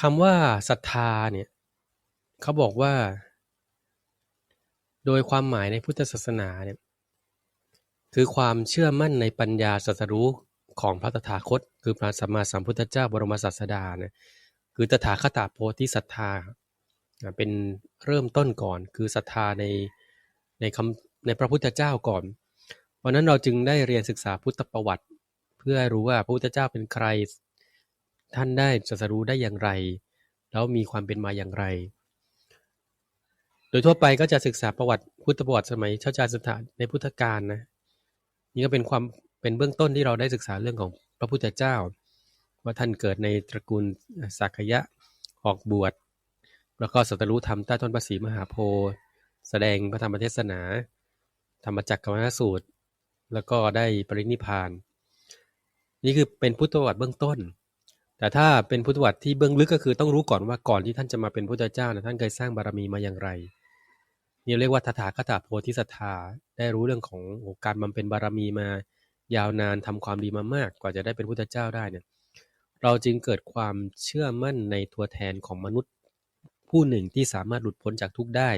คำว่าศรัทธาเนี่ยเขาบอกว่า โดยความหมายในพุทธศาสนาเนี่ยคือความเชื่อมั่นในปัญญาสัสรู้ของพระตถาคต คือพระสัมมาสัมพุทธเจ้าบรมศาสดาเนี่ยคือตถาคตโพธิศรัทธาเป็นเริ่มต้นก่อน คือศรัทธาในในคำในพระพุทธเจ้าก่อน เพราะนั้นเราจึงได้เรียนศึกษาพุทธประวัติ เพื่อรู้ว่าพระพุทธเจ้าเป็นใคร ท่านได้สัสรู้ได้อย่างไร แล้วมีความเป็นมาอย่างไร โดยทั่วไปก็จะศึกษาประวัติพุทธประวัติสมัยเช้าจารสถานในพุทธกาลนะ นี่ก็เป็นความเป็นเบื้องต้นที่เราได้ศึกษาเรื่องของพระพุทธเจ้า ว่าท่านเกิดในตระกูลสักยะออกบวชแล้วก็สัตรู้ธรรมใต้ต้นพระศรีมหาโพธิ์แสดงพระธรรมเทศนา ธรรมจักรกรรมสูตร แล้วก็ได้ปรินิพาน นี่คือเป็นพุทธประวัติเบื้องต้น แต่ถ้าเป็นพุทธวัติที่เบื้องลึกก็คือต้องรู้ก่อนว่าก่อนที่ท่านจะมาเป็นพุทธเจ้านะท่านเคยสร้างบารมีมาอย่างไรนี่เรียกว่าตถาคตโพธิสัตธาได้รู้เรื่องของการบำเพ็ญบารมีมายาวนานทำความดีมามากกว่าจะได้เป็นพุทธเจ้าได้เนี่ยเราจึงเกิดความเชื่อมั่นในตัวแทนของมนุษย์ ผู้หนึ่งที่สามารถหลุดพ้นจากทุกข์ได้